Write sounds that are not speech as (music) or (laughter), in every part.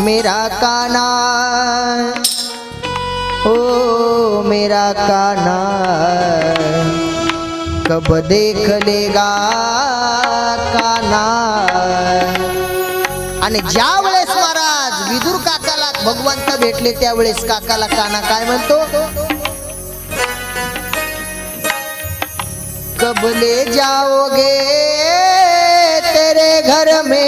मेरा काना। ओ मेरा काना। कब देख लेगा काना। आणि ज्या वेळेस महाराज विदुर काकाला भगवंत भेटले त्यावेळेस काकाला काना काय म्हणतो? कबले जाओगे तेरे घर मे?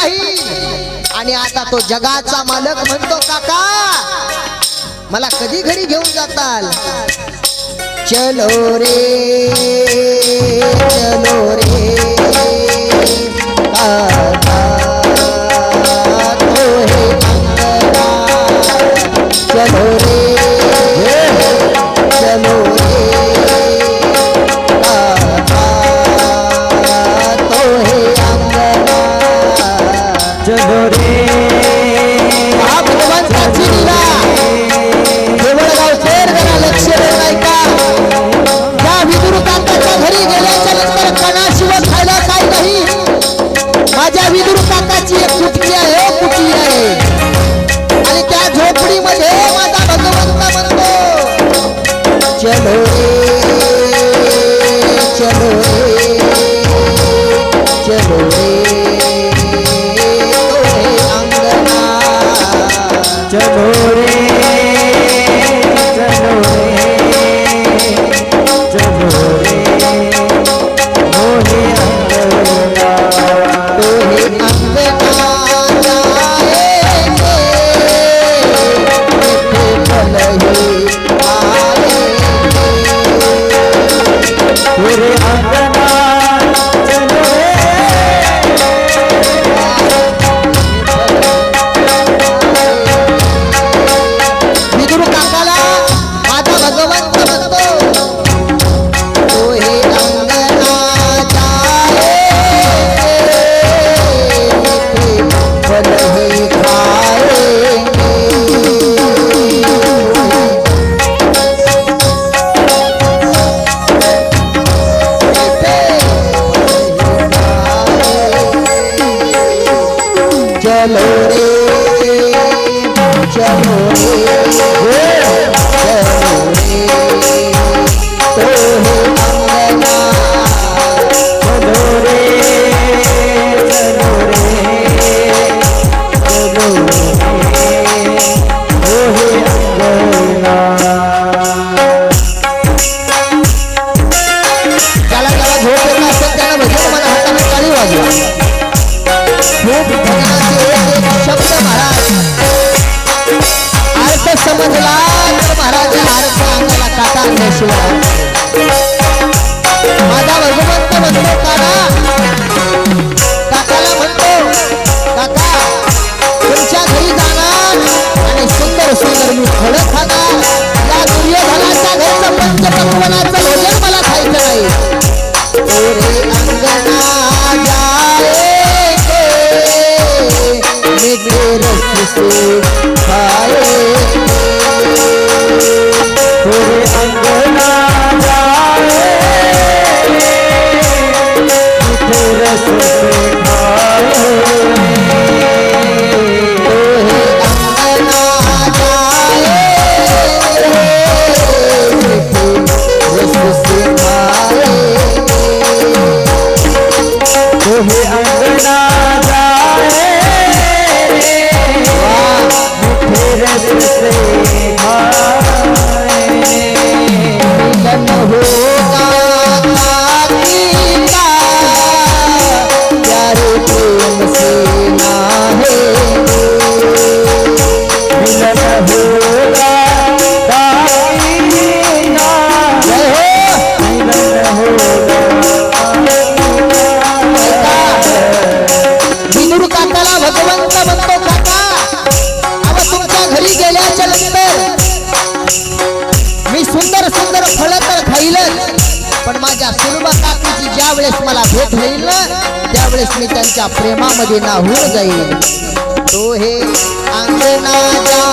पाही आणि आता तो जगाचा मालक म्हणतो काका मला कधी घरी घेऊन जाताल? चलो रे whichever way. अर्थ समजला तर महाराज अर्थ काटा आणल्याशिवाय माझा भगवंत म्हणतो काका काकाला म्हणतो काका तुमच्या घरी जाणार आणि सुंदर सुंदर मी फळं खाणार. या दुर्योधनाच्या घरचं पंचपक्वनाचं भोजन मला खायचं नाही. Thank you. ज्यावेळेस मला भेट होईल त्यावेळेस मी त्यांच्या प्रेमामध्ये नाहून जाईल तो हे अंगणाच्या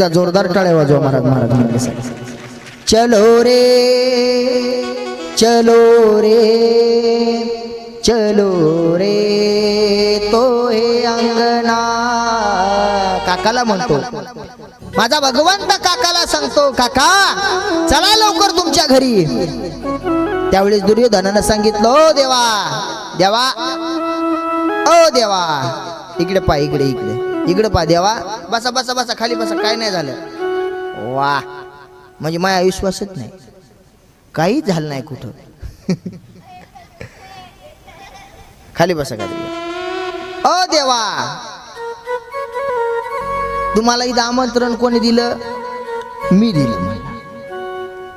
एकदा जोरदार टाळ्या वाजवा महाराज महाराज महाराज. चलो रे चलो रे चलो रे तो हे अंगणा. काकाला म्हणतो माझा भगवंत काकाला सांगतो काका चला लवकर तुमच्या घरी. त्यावेळेस दुर्योधनानं सांगितलं ओ देवा देवा ओ देवा इकडे पा इकडे इकडे. इकडं पा देवा. बसा बसा बसा खाली बसा. काय नाही झालं. वा. म्हणजे माया विश्वासच नाही. काहीच झालं नाही कुठं. (laughs) खाली बसा खाली ओ देवा. तुम्हाला इथं आमंत्रण कोणी दिलं? मी दिलं म्हणला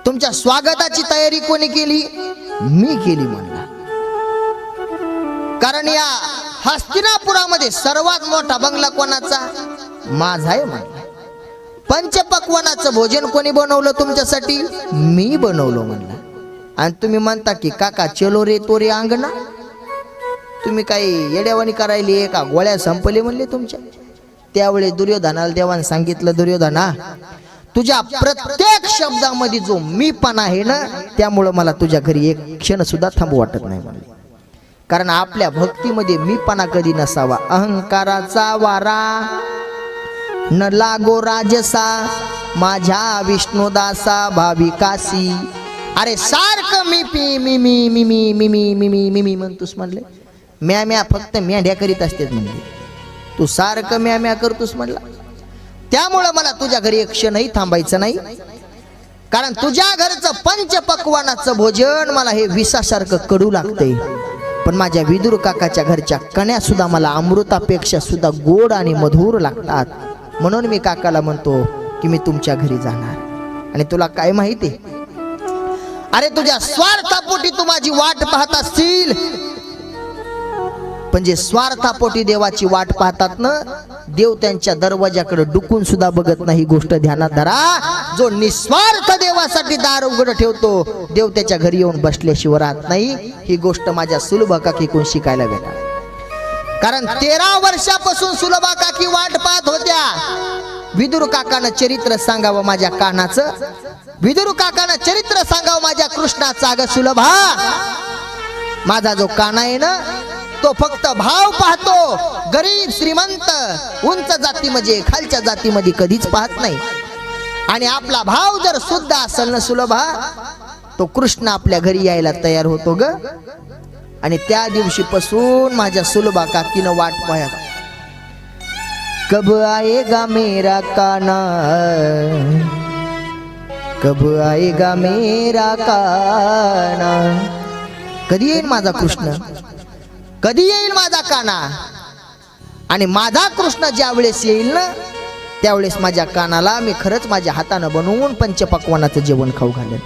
तुमच्या स्वागताची तयारी कोणी केली? मी केली म्हणला कारण या हस्तिनापुरामध्ये सर्वात मोठा बंगला कोणाचा? माझा आहे म्हणला पंचपक्वानाचं भोजन कोणी बनवलं तुमच्यासाठी? मी बनवलं म्हणला. आणि तुम्ही म्हणता की काका चलो रे तो रे अंगणा. तुम्ही काही येड्यावानी करायली का? गोळ्या संपले म्हणले तुमच्या. त्यावेळी दुर्योधनाला देवाने सांगितलं दुर्योधना तुझ्या प्रत्येक शब्दामध्ये जो मी पण आहे ना त्यामुळं मला तुझ्या घरी एक क्षण सुद्धा थांबू वाटत नाही म्हणले. कारण आपल्या भक्तीमध्ये मीपणा कधी नसावा. अहंकाराचा वारा न लागो राजसा. माझ्या विष्णुदासा भाविकासी अरे सारखं मी पी मी मी मी मी मी मी मी मी मी मी म्हणतोस म्हणले. म्या म्या फक्त मेंढ्या करीत असतेच म्हणले. तू सारखं म्या म्या करतोस म्हणला. त्यामुळं मला तुझ्या घरी एक क्षणही थांबायचं नाही. कारण तुझ्या घरचं पंचपक्वानाचं भोजन मला हे विसासारखं कडू लागतंय. पण माझ्या विदुर काकाच्या घरच्या कण्या सुद्धा मला अमृतापेक्षा सुद्धा गोड आणि मधुर लागतात. म्हणून मी काकाला म्हणतो की मी तुमच्या घरी जाणार. आणि तुला काय माहिती? अरे तुझ्या स्वार्थापोटी तू माझी वाट पाहत असतील पण जे स्वार्थापोटी देवाची वाट पाहतात ना देव त्यांच्या दरवाजाकडे डुकून सुद्धा बघत नाही. गोष्ट ध्यानात धरा. जो निस्वार्थ देवासाठी दार उघड ठेवतो देव त्याच्या घरी येऊन बसल्याशिवाय राहत नाही. ही गोष्ट माझ्या सुलभ काकीकून शिकायला भेटा कारण तेरा वर्षापासून सुलभा काकी वाट पाहत होत्या. विदुर काकानं चरित्र सांगावं माझ्या कानाचं. विदुर काकानं चरित्र सांगावं माझ्या कृष्णाचा. अग सुलभा. माझा जो काना आहे ना तो फक्त भाव पाहतो. गरीब श्रीमंत उंच जाती खालच्या जातीमध्ये कधीच पाहत नाही. आणि आपला भाव जर सुद्धा असेल ना सुलभा तो कृष्ण आपल्या घरी यायला तयार होतो ग. आणि त्या दिवशीपासून माझ्या सुलभा काकीनं वाट पाहत. कब आएगा मेरा काना? कब आएगा मेरा काना? कधी येईल माझा कृष्ण? कधी येईल माझा काना? आणि माझा कृष्ण ज्यावेळेस येईल ना त्यावेळेस माझ्या कानाला मी खरंच माझ्या हातानं बनवून पंचपक्वानाचं जेवण खाऊ घालेन.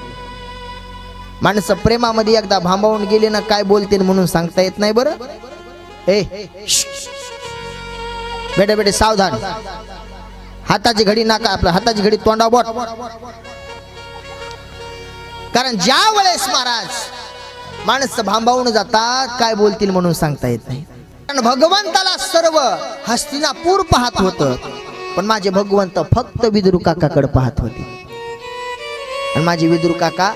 माणसं प्रेमामध्ये एकदा भांबावून गेले ना काय बोलते म्हणून सांगता येत नाही बरं? ए बेटे बेटे सावधान. हाताची घडी नाका आपला हाताची घडी तोंडा बोट. कारण ज्या वेळेस महाराज माणसं भांबावून जातात काय बोलतील म्हणून सांगता येत नाही. कारण भगवंताला सर्व हस्तिनापूर पाहत होत. पण माझे भगवंत फक्त विद्रू काकाकडे पाहत होते. आणि माझे विद्रू काका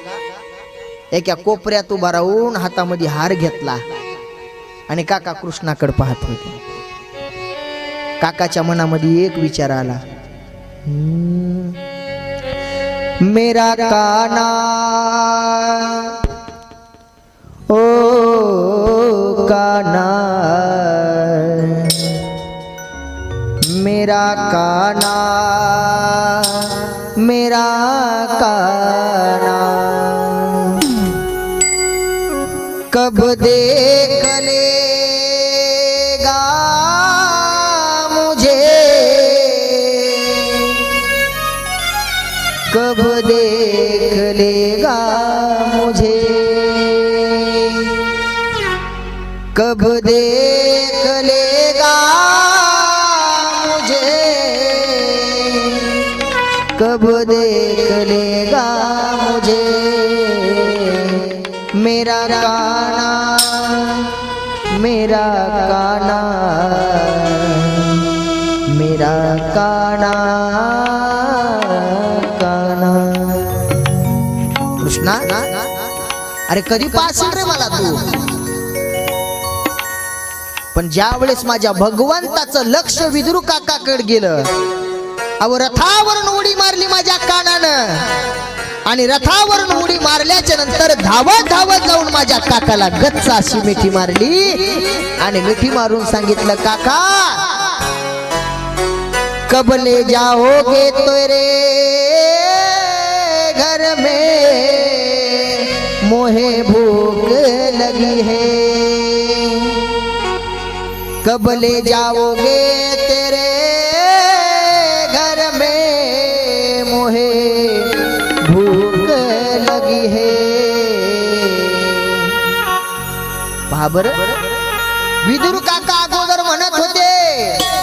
एका कोपऱ्यात उभा राहून हातामध्ये हार घेतला. आणि काका कृष्णाकडे पाहत होते. काकाच्या मनामध्ये एक विचार आला. मेरा काना ओ काना मेरा काना मेरा काना कब देख लेगा मुझे? कब देख लेगा कब देख लेगा मुझे। कब देख लेगा मुझे। मेरा काना मेरा काना मेरा काना काना कृष्णा अरे कधी पास रे मला तू? पण ज्या वेळेस माझ्या भगवंताचं लक्ष विद्रू काकाकडे गेलं अव रथावरून उडी मारली माझ्या कानानं. आणि रथावरून उडी मारल्याच्या नंतर धावत धावत जाऊन माझ्या काकाला गच्च अशी मिठी मारली. आणि मिठी मारून सांगितलं काका कबले जाओगे रे घर में मोहे भूख लगी है। कब ले जाओगे तेरे घर में मुहे भूख लगी है बाबर विदुर काका अगोदर म्हणत होते